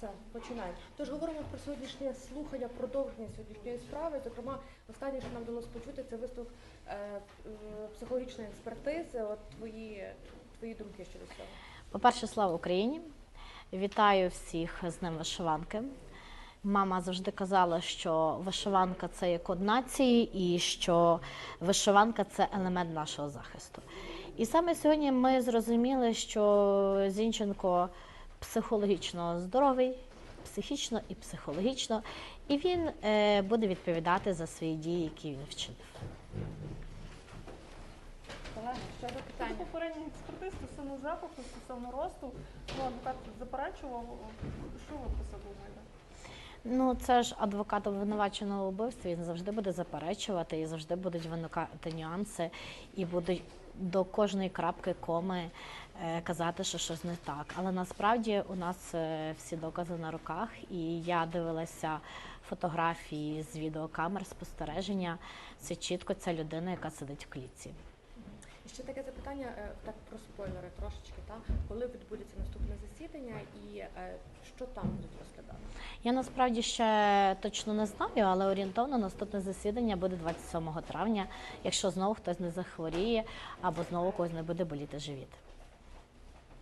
Все, починаємо. Тож говоримо про сьогоднішнє слухання, продовження сьогоднішньої справи. Зокрема, останнє, що нам вдалося почути, це висновок е, е, психологічної експертизи. От твої, твої думки щодо цього. По-перше, слава Україні! Вітаю всіх з Днем вишиванки. Мама завжди казала, що вишиванка це є код нації, і що вишиванка це елемент нашого захисту. І саме сьогодні ми зрозуміли, що Зінченко психологічно здоровий, психічно і психологічно, і він е, буде відповідати за свої дії, які він вчинив. Колеги, щодо питання. попередніх експертиз стосовно запаху, стосовно росту, ну, адвокат заперечував, що ви про це думаєте? Ну, це ж адвокат обвинуваченого у вбивстві, він завжди буде заперечувати і завжди будуть виникати нюанси, і будуть до кожної крапки коми е, казати, що щось не так. Але насправді у нас е, всі докази на руках, і я дивилася фотографії з відеокамер спостереження. Це чітко ця людина, яка сидить в клітці. Ще таке запитання, е, так про спойлери трошечки, та коли відбудеться засідання і е, що там будуть розглядати? Я насправді ще точно не знаю, але орієнтовно наступне засідання буде 27 травня, якщо знову хтось не захворіє або знову когось не буде боліти живіт.